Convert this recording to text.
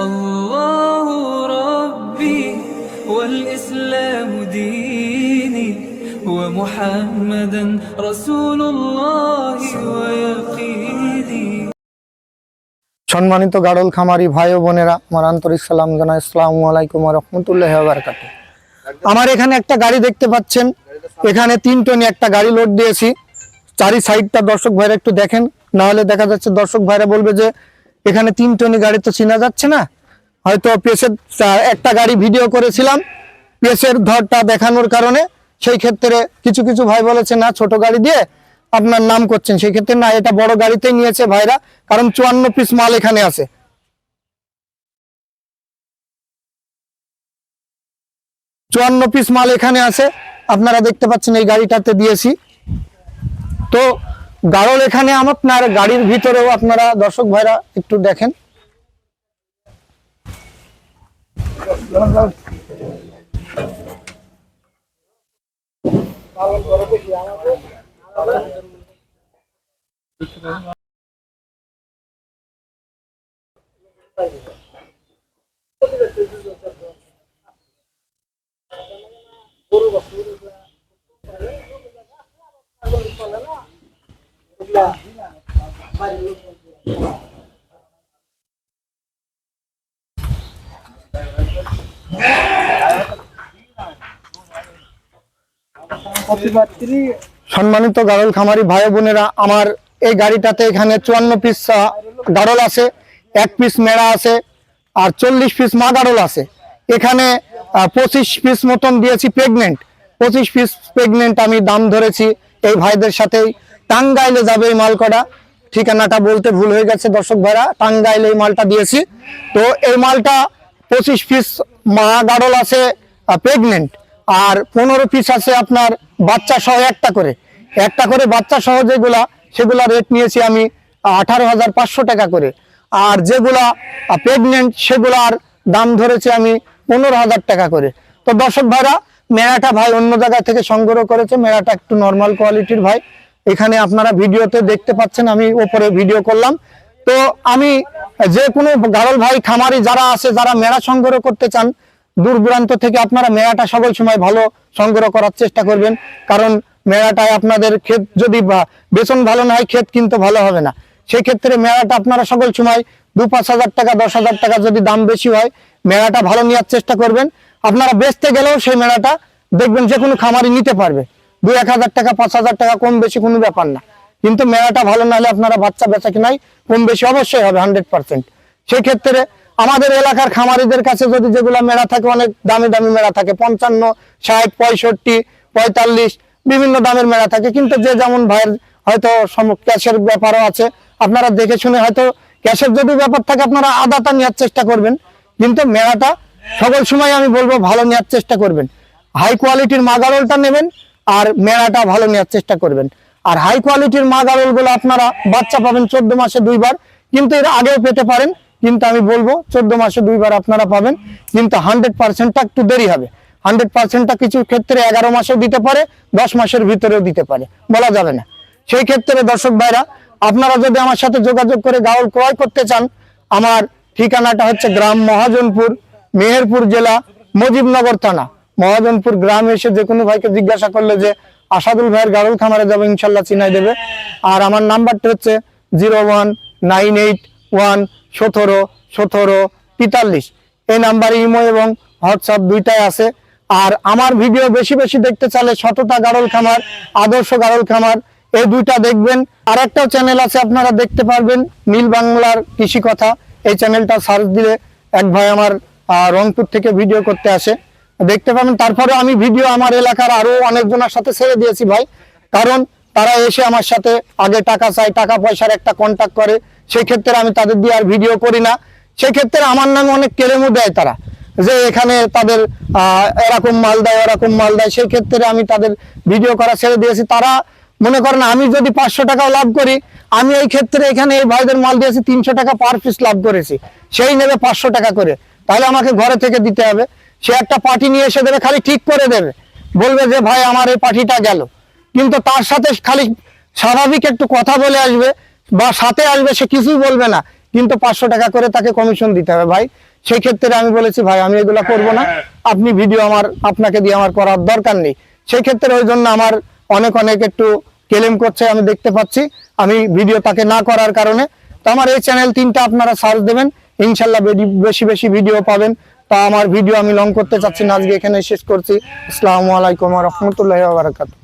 الله ربي والإسلام ديني ومحمدا رسول الله. সম্মানিত গাড়ল খামারি ভাই ও বোনেরা, আমার আন্তরিক সালাম জানাই। আসসালামু আলাইকুম রহমতুল্লাহ বারকাত আমার এখানে একটা গাড়ি দেখতে পাচ্ছেন। এখানে তিন টনি একটা গাড়ি লোড দিয়েছি। চারি সাইডটা দর্শক ভাইরা একটু দেখেন। না হলে দেখা যাচ্ছে দর্শক ভাইরা বলবে যে, এখানে তিন টনি গাড়ি তো চিনা যাচ্ছে না। হয়তো পেসের একটা গাড়ি ভিডিও করেছিলাম। পেসের ধরটা দেখানোর কারণে সেই ক্ষেত্রে কিছু কিছু ভাই বলেছে, না, ছোট গাড়ি দিয়ে আপনার নাম করছেন, সেক্ষেত্রে না, এটা বড় গাড়িতেই নিয়েছে ভাইরা, কারণ চুয়ান্ন পিস মাল এখানে আছে। চুয়ান্ন পিস মাল এখানে আছে, আপনারা দেখতে পাচ্ছেন এই গাড়িটাতে দিয়েছি। তো গাড়ল এখানে আপনার গাড়ির ভিতরেও আপনারা দর্শক ভাইরা একটু দেখেন। Kopi bateri সম্মানিত গাড়ল খামারি ভাই বোনেরা, আমার এই গাড়িটাতে এখানে চুয়ান্ন পিস গাড়ল আছে, এক পিস মেড়া আছে, আর চল্লিশ পিস মা গাড়ল আছে। এখানে পঁচিশ পিস মতন দিয়েছি প্রেগনেন্ট পঁচিশ পিস প্রেগনেন্ট আমি দাম ধরেছি এই ভাইদের সাথেই। টাঙ্গাইলে যাবে এই মাল কটা ঠিকানাটা বলতে ভুল হয়ে গেছে দর্শক ভাইরা, টাঙ্গাইলে এই মালটা দিয়েছি। তো এই মালটা পঁচিশ পিস মা গাড়ল আছে প্রেগনেন্ট আর পনেরো পিস আছে আপনার বাচ্চা সহ একটা করে। একটা করে বাচ্চা সহ যেগুলা, সেগুলা রেট নিয়েছি আমি আঠারো হাজার পাঁচশো টাকা করে। আর যেগুলা প্রেগনেন্ট সেগুলার দাম ধরেছি আমি পনেরো হাজার টাকা করে। তো দর্শক ভাইরা মেয়াটা ভাই অন্য জায়গা থেকে সংগ্রহ করেছে মেয়াটা একটু নর্মাল কোয়ালিটির ভাই। এখানে আপনারা ভিডিওতে দেখতে পাচ্ছেন, আমি ওপরে ভিডিও করলাম। তো আমি যে কোনো গারল ভাই, খামারি যারা আছে, যারা মেড়া সংগ্রহ করতে চান দূর দূরান্ত থেকে আপনারা মেড়াটা সকল সময় ভালো সংগ্রহ করার চেষ্টা করবেন। কারণ মেড়াটায় আপনাদের ক্ষেত যদি বেতন ভালো না হয়, ক্ষেত কিন্তু ভালো হবে না। সেই ক্ষেত্রে মেড়াটা আপনারা সকল সময় দু পাঁচ হাজার টাকা, দশ হাজার টাকা যদি দাম বেশি হয় মেড়াটা ভালো নেওয়ার চেষ্টা করবেন। আপনারা বেচতে গেলেও সেই মেড়াটা দেখবেন যে কোনো খামারি নিতে পারবে। দু এক হাজার টাকা, পাঁচ হাজার টাকা কম বেশি কোনো ব্যাপার না। কিন্তু মেলাটা ভালো না হলে আপনারা বাচ্চা বেচা কিনাই কম বেশি অবশ্যই হবে হান্ড্রেড পার্সেন্ট সেই ক্ষেত্রে আমাদের এলাকার খামারিদের কাছে যদি যেগুলো মেলা থাকে, অনেক দামি দামি মেলা থাকে, পঞ্চান্ন, ষাট, পঁয়ষট্টি, পঁয়তাল্লিশ, বিভিন্ন দামের মেলা থাকে। কিন্তু যে যেমন ভাইয়ের হয়তো ক্যাশের ব্যাপারও আছে। আপনারা দেখে শুনে হয়তো ক্যাশের যদি ব্যাপার থাকে, আপনারা আদাটা নেওয়ার চেষ্টা করবেন। কিন্তু মেলাটা সকল সময় আমি বলব, ভালো নেওয়ার চেষ্টা করবেন। হাই কোয়ালিটির মাগারলটা নেবেন আর মেলাটা ভালো নেওয়ার চেষ্টা করবেন। আর হাই কোয়ালিটির মাগারলগুলো আপনারা বাচ্চা পাবেন চোদ্দ মাসে দুইবার, কিন্তু এর আগেও পেতে পারেন। কিন্তু আমি বলব, চোদ্দ মাসে দুইবার আপনারা পাবেন, কিন্তু হান্ড্রেড পার্সেন্টটা একটু দেরি হবে। হান্ড্রেড পার্সেন্টটা কিছু ক্ষেত্রে এগারো মাসেও দিতে পারে, দশ মাসের ভিতরেও দিতে পারে, বলা যাবে না। সেই ক্ষেত্রে, দর্শক ভাইরা, আপনারা যদি আমার সাথে যোগাযোগ করে গাউল ক্রয় করতে চান, আমার ঠিকানাটা হচ্ছে গ্রাম মহাজনপুর, মেহেরপুর জেলা, মুজিবনগর থানা। মহাজনপুর গ্রাম এসে যে কোনো ভাইকে জিজ্ঞাসা করলে যে আসাদুল ভাইয়ের গাড়ল খামারে যাবে, ইনশাল্লাহ চিনাই দেবে। আর আমার নাম্বারটা হচ্ছে zero one nine eight one সতেরো সতেরো তেতাল্লিশ এই নাম্বারে ইমো এবং হোয়াটসঅ্যাপ দুইটাই আছে। আর আমার ভিডিও বেশি বেশি দেখতে চাইলে সততা গাড়ল খামার, আদর্শ গাড়ল খামার, এই দুইটা দেখবেন। আর একটা চ্যানেল আছে, আপনারা দেখতে পারবেন, নীল বাংলার কৃষি কথা। এই চ্যানেলটা সার্চ দিলে এক ভাই আমার রংপুর থেকে ভিডিও করতে আসে। দেখতে পাবেন তারপরে আমি ভিডিও আমার এলাকার আরও অনেকজনের সাথে ছেড়ে দিয়েছি ভাই। কারণ তারা এসে আমার সাথে আগে টাকা চায়, টাকা পয়সার একটা কন্ট্যাক্ট করে। সেই ক্ষেত্রে আমি তাদের দিয়ে আর ভিডিও করি না। সেই ক্ষেত্রে আমার নামে অনেক কেলেমও দেয় তারা, যে এখানে তাদের এরকম মাল দেয়, ওরকম মাল দেয়। সেই ক্ষেত্রে আমি তাদের ভিডিও করা ছেড়ে দিয়েছি। তারা মনে করেন আমি যদি পাঁচশো টাকাও লাভ করি, আমি এই ক্ষেত্রে এখানে এই ভাইদের মাল দিয়েছি, তিনশো টাকা পার পিস লাভ করেছি। সেই নেবে পাঁচশো টাকা করে। তাহলে আমাকে ঘরে থেকে দিতে হবে। সে একটা পার্টি নিয়ে এসে দেবে, খালি ঠিক করে দেবে। বলবে যে, ভাই, আমার এই পার্টিটা গেল। কিন্তু তার সাথে খালি স্বাভাবিক একটু কথা বলে আসবে। বা সাথে আসবে সে কিছুই বলবে না। কিন্তু পাঁচশো টাকা করে তাকে কমিশন দিতে হবে ভাই। সেই ক্ষেত্রে আমি বলেছি, ভাই, আমি এগুলো করব না। আপনি ভিডিও আমার, আপনাকে দিয়ে আমার করার দরকার নেই। সেই ক্ষেত্রে ওই জন্য আমার অনেক অনেক একটু ক্লেম করছে, আমি দেখতে পাচ্ছি। আমি ভিডিও তাকে না করার কারণে। তো আমার এই চ্যানেল তিনটা আপনারা সার্চ দেবেন। ইনশাল্লাহ বেশি বেশি ভিডিও পাবেন। তা আমার ভিডিও আমি লং করতে চাচ্ছি না, আজকে এখানে শেষ করছি। আসসালামু আলাইকুম রহমতুল্লাহ বারাকাতু